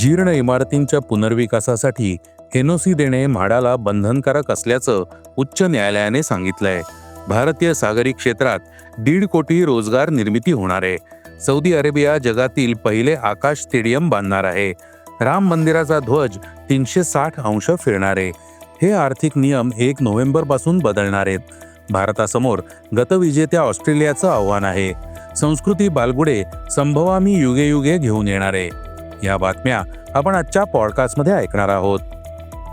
जीर्ण इमारतींच्या पुनर्विकासासाठी एनओसी देणे म्हाडाला बंधनकारक असल्याचं उच्च न्यायालयाने सांगितलंय. भारतीय सागरी क्षेत्रात दीड कोटी रोजगार निर्मिती होणार आहे. सौदी अरेबिया जगातील पहिले आकाश स्टेडियम बांधणार आहे. राम मंदिराचा ध्वज तीनशे साठ अंश फिरणार आहे. हे आर्थिक नियम एक नोव्हेंबरपासून बदलणार आहेत. भारतासमोर गतविजेत्या ऑस्ट्रेलियाचं आव्हान आहे. संस्कृती बालगुडे संभवामी युगे युगे घेऊन येणार आहे. या बातम्या आपण आजच्या पॉडकास्टमध्ये ऐकणार आहोत.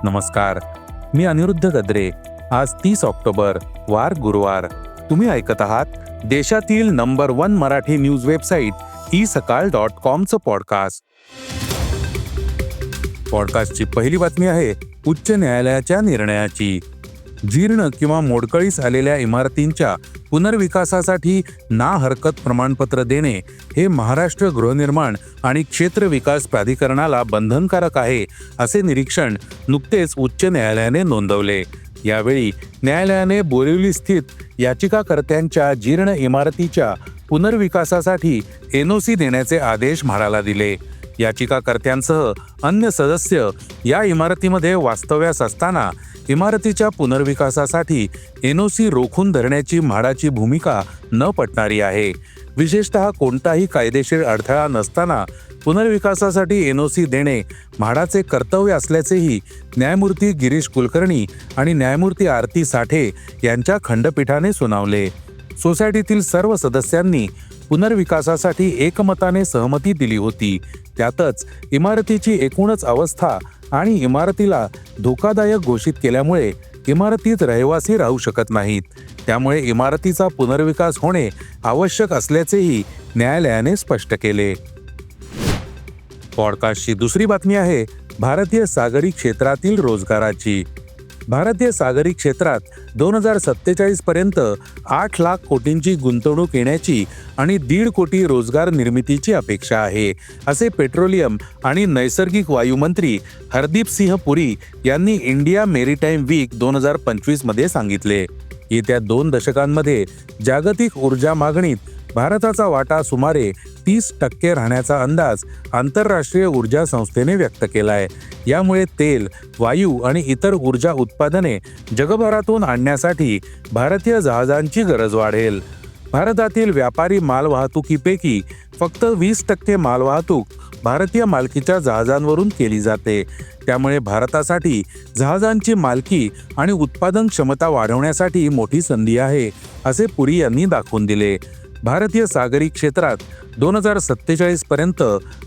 नमस्कार मी अनिरुद्ध गद्रे. आज तीस ऑक्टोबर वार गुरुवार. तुम्ही ऐकत आहात देशातील number one Marathi news website e Sakal dot कॉमचं podcast पॉडकास्टची पहिली बातमी आहे उच्च न्यायालयाच्या निर्णयाची. जीर्ण किंवा मोडकळीस आलेल्या इमारतींच्या पुनर्विकासासाठी ना हरकत प्रमाणपत्र देणे हे महाराष्ट्र गृहनिर्माण आणि क्षेत्र विकास प्राधिकरणाला बंधनकारक आहे असे निरीक्षण नुकतेच उच्च न्यायालयाने नोंदवले. यावेळी न्यायालयाने बोरिवली स्थित याचिकाकर्त्यांच्या जीर्ण इमारतीच्या पुनर्विकासासाठी एनओसी देण्याचे आदेश म्हाडाला दिले. याचिकाकर्त्यांसह अन्य सदस्य या इमारतीमध्ये वास्तव्यास असताना इमारतीच्या पुनर्विकासासाठी एनओसी रोखून धरण्याची म्हाडाची भूमिका न पटणारी आहे. विशेषतः कोणताही कायदेशीर अडथळा नसताना पुनर्विकासासाठी एनओसी देणे म्हाडाचे कर्तव्य असल्याचेही न्यायमूर्ती गिरीश कुलकर्णी आणि न्यायमूर्ती आरती साठे यांच्या खंडपीठाने सुनावले. सोसायटीतील सर्व सदस्यांनी पुनर्विकासासाठी एकमताने सहमती दिली होती. त्यातच इमारतीची एकूणच अवस्था आणि इमारतीला धोकादायक घोषित केल्यामुळे इमारतीत रहिवासी राहू शकत नाहीत. त्यामुळे इमारतीचा पुनर्विकास होणे आवश्यक असल्याचेही न्यायालयाने स्पष्ट केले. पॉडकास्टची दुसरी बातमी आहे भारतीय सागरी क्षेत्रातील रोजगाराची. भारतीय सागरी क्षेत्रात दोन हजार सत्तेचाळीस पर्यंत आठ लाख कोटींची गुंतवणूक येण्याची आणि दीड कोटी रोजगार निर्मितीची अपेक्षा आहे असे पेट्रोलियम आणि नैसर्गिक वायू मंत्री हरदीप सिंह पुरी यांनी इंडिया मेरीटाईम वीक दोन हजार पंचवीसमध्ये सांगितले. येत्या दोन दशकांमध्ये जागतिक ऊर्जा मागणीत भारताचा वाटा सुमारे तीस टक्के राहण्याचा अंदाज आंतरराष्ट्रीय ऊर्जा संस्थेने व्यक्त केला आहे यामुळे तेल वायू आणि इतर ऊर्जा उत्पादने जगभरातून आणण्यासाठी भारतीय जहाजांची गरज वाढेल. भारतातील व्यापारी मालवाहतुकीपैकी फक्त वीस टक्के मालवाहतूक भारतीय मालकीच्या जहाजांवरून केली जाते. त्यामुळे भारतासाठी जहाजांची मालकी आणि उत्पादन क्षमता वाढवण्यासाठी मोठी संधी आहे असे पुरी यांनी दाखवून दिले. भारतीय सागरी क्षेत्रात दोन हजार सत्तेचाळीस पर्यंत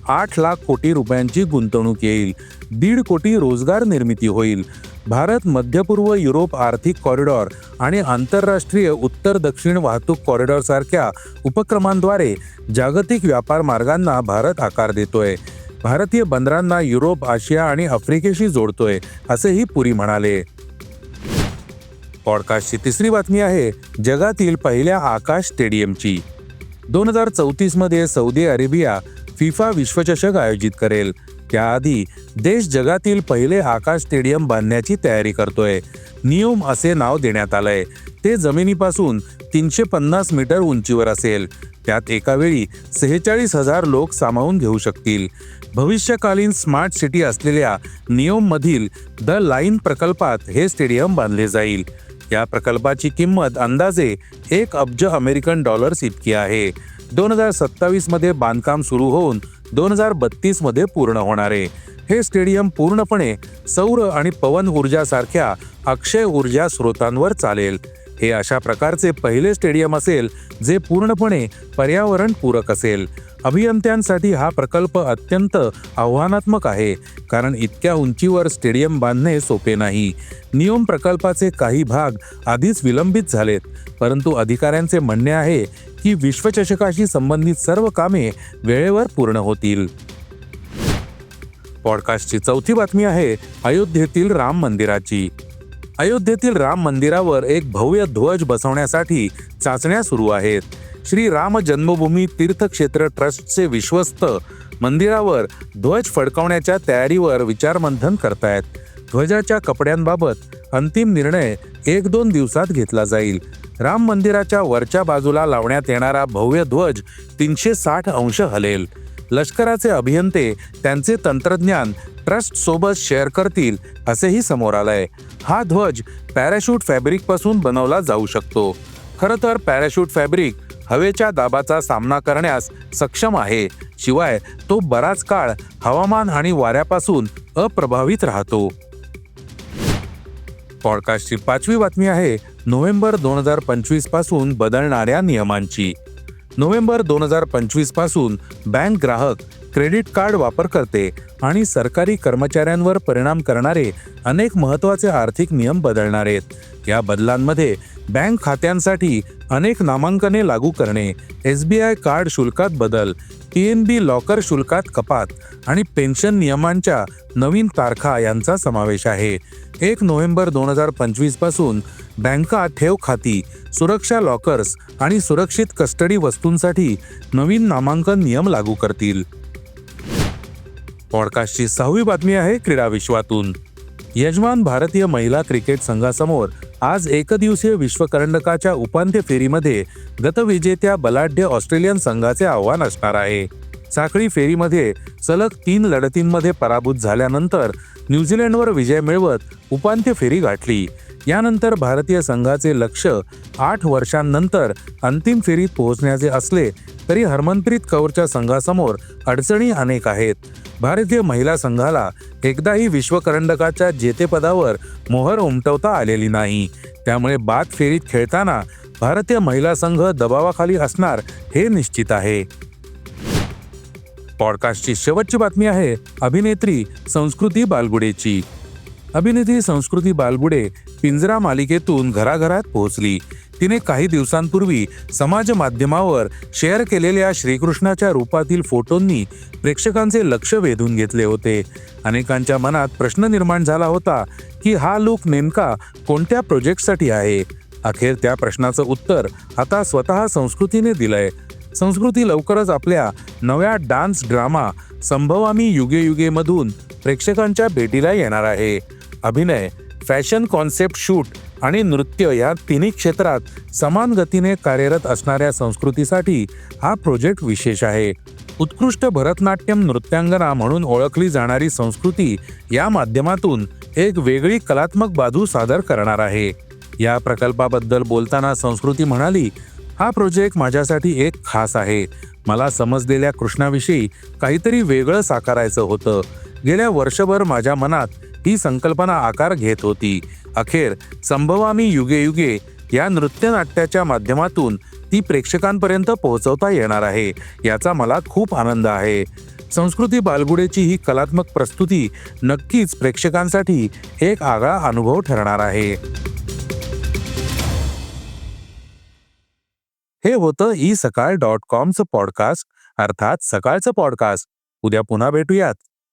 आठ लाख कोटी रुपयांची गुंतवणूक येईल. दीड कोटी रोजगार निर्मिती होईल. भारत मध्यपूर्व युरोप आर्थिक कॉरिडॉर आणि आंतरराष्ट्रीय उत्तर दक्षिण वाहतूक कॉरिडॉर सारख्या उपक्रमांद्वारे जागतिक व्यापार मार्गांना भारत आकार देतोय. भारतीय बंदरांना युरोप आशिया आणि आफ्रिकेशी जोडतोय असेही पुरी म्हणाले. पॉडकास्टची तिसरी बातमी आहे जगातील पहिल्या आकाश स्टेडियमची. दोन हजार चौतीसमध्ये सौदी अरेबिया फिफा विश्वचषक आयोजित करेल. त्याआधी देश जगातील पहिले आकाश स्टेडियम बांधण्याची तयारी करतोय. नियोम असे नाव देण्यात आलंय. ते जमिनीपासून तीनशे पन्नास मीटर उंचीवर असेल. त्यात एका वेळी सेहेचाळीस हजार लोक सामावून घेऊ शकतील. भविष्यकालीन स्मार्ट सिटी असलेल्या नियोममधील द लाईन प्रकल्पात हे स्टेडियम बांधले जाईल. या प्रकल्पाची किंमत अंदाजे एक अब्ज अमेरिकन डॉलर्स इतकी आहे. दोन हजार सत्तावीसमध्ये बांधकाम सुरू होऊन दोन हजार बत्तीसमध्ये पूर्ण होणार आहे. हे स्टेडियम पूर्णपणे सौर आणि पवन ऊर्जासारख्या अक्षय ऊर्जा स्रोतांवर चालेल. हे अशा प्रकारचे पहिले स्टेडियम असेल जे पूर्णपणे पर्यावरण पूरक असेल. अभियंत्यांसाठी हा प्रकल्प अत्यंत आव्हानात्मक आहे कारण इतक्या उंचीवर स्टेडियम बांधणे सोपे नाही. नियम प्रकल्पाचे काही भाग आधीच विलंबित झालेत परंतु अधिकाऱ्यांचे म्हणणे आहे की विश्वचषकाशी संबंधित सर्व कामे वेळेवर पूर्ण होतील. पॉडकास्टची चौथी बातमी आहे अयोध्येतील राम मंदिराची. अयोध्येतील राम मंदिरावर एक भव्य ध्वज बसवण्यासाठी चाचण्या सुरू आहेत. श्री राम जन्मभूमी तीर्थक्षेत्र ट्रस्टचे विश्वस्त मंदिरावर ध्वज फडकवण्याच्या तयारीवर विचारमंथन करतायत. ध्वजाच्या कपड्यांबाबत अंतिम निर्णय एक दोन दिवसात घेतला जाईल. राम मंदिराच्या वरच्या बाजूला लावण्यात येणारा भव्य ध्वज तीनशे साठ अंश हलेल. लष्कराचे अभियंते त्यांचे तंत्रज्ञान ट्रस्ट सोबत शेअर करतील असेही समोर आलंय. हा ध्वज पॅराशूट फॅब्रिकपासून बनवला जाऊ शकतो. खरं तर पॅराशूट फॅब्रिक हवेच्या दाबाचा सामना करण्यास सक्षम आहे. शिवाय तो बराच काळ हवामान आणि वाऱ्यापासून अप्रभावित राहतो. पॉडकास्टची पाचवी बातमी आहे नोव्हेंबर दोन हजार पंचवीसपासून बदलणाऱ्या नियमांची. नोव्हेंबर दोन हजार पंचवीसपासून बँक ग्राहक क्रेडिट कार्ड वापरकर्ते आणि सरकारी कर्मचाऱ्यांवर परिणाम करणारे अनेक महत्त्वाचे आर्थिक नियम बदलणार आहेत. या बदलांमध्ये बँक खात्यांसाठी अनेक नामांकने लागू करणे एस बी आय कार्ड शुल्कात बदल पी एन बी लॉकर शुल्कात कपात आणि पेन्शन नियमांच्या नवीन तारखा यांचा समावेश आहे. एक नोव्हेंबर दोन हजार पंचवीसपासून बँका ठेव खाती सुरक्षा लॉकर्स आणि सुरक्षित कस्टडी वस्तूंसाठी नवीन नामांकन नियम लागू करतील. पॉडकास्टची सहावी बातमी आहे क्रीडा विश्वातून. यजमान भारतीय महिला क्रिकेट संघासमोर आज एकदिवसीय विश्वकरंडकाच्या उपांत्य फेरीमध्ये गतविजेत्या बलाढ्य ऑस्ट्रेलियन संघाचे आव्हान असणार आहे. साखळी फेरीमध्ये सलग तीन लढतींमध्ये पराभूत झाल्यानंतर न्यूझीलंडवर विजय मिळवत उपांत्य फेरी गाठली. यानंतर भारतीय संघाचे लक्ष आठ वर्षांनंतर अंतिम फेरीत पोहोचण्याचे असले तरी हरमनप्रीत कौरच्या संघासमोर अडचणी अनेक आहेत. भारतीय महिला संघाला एकदाही विश्वकरंडकाच्या जेतेपदावर मोहर उमटवता आलेली नाही. त्यामुळे बाद फेरीत खेळताना भारतीय महिला संघ दबावाखाली असणार हे निश्चित आहे. पॉडकास्टची शेवटची बातमी आहे अभिनेत्री संस्कृती बालगुडेची. अभिनेत्री संस्कृती बालगुडे पिंजरा मालिकेतून घराघरात पोहोचली. तिने काही दिवसांपूर्वी समाज माध्यमावर शेअर केलेल्या श्रीकृष्णाच्या रूपातील फोटोंनी प्रेक्षकांचे लक्ष वेधून घेतले होते. अनेकांच्या मनात प्रश्न निर्माण झाला होता की हा लूक नेमका कोणत्या प्रोजेक्टसाठी आहे? अखेर त्या प्रश्नाचं उत्तर आता स्वतः संस्कृतीने दिलंय. संस्कृती लवकरच आपल्या नव्या डान्स ड्रामा संभवामी युगे युगे मधून प्रेक्षकांच्या भेटीला येणार आहे. अभिनय फॅशन कॉन्सेप्ट शूट आणि नृत्य या तिन्ही क्षेत्रात समान गतीने कार्यरत असणाऱ्या संस्कृतीसाठी हा प्रोजेक्ट विशेष आहे. उत्कृष्ट भरतनाट्यम नृत्यांगना म्हणून ओळखली जाणारी संस्कृती या माध्यमातून एक वेगळी कलात्मक बाजू सादर करणार आहे. या प्रकल्पाबद्दल बोलताना संस्कृती म्हणाली हा प्रोजेक्ट माझ्यासाठी एक खास आहे. मला समजलेल्या कृष्णाविषयी काहीतरी वेगळं साकारायचं होतं. गेल्या वर्षभर माझ्या मनात ही संकल्पना आकार घेत होती. अखेर संभवामी युगे युगे या नृत्यनाट्याच्या माध्यमातून ती प्रेक्षकांपर्यंत पोहोचवता येणार आहे याचा मला खूप आनंद आहे. संस्कृती बालगुडेची ही कलात्मक प्रस्तुती नक्कीच प्रेक्षकांसाठी एक आगळा अनुभव ठरणार आहे. हे होतं ई सकाळ डॉट कॉमचं पॉडकास्ट अर्थात सकाळचं पॉडकास्ट. उद्या पुन्हा भेटूयात.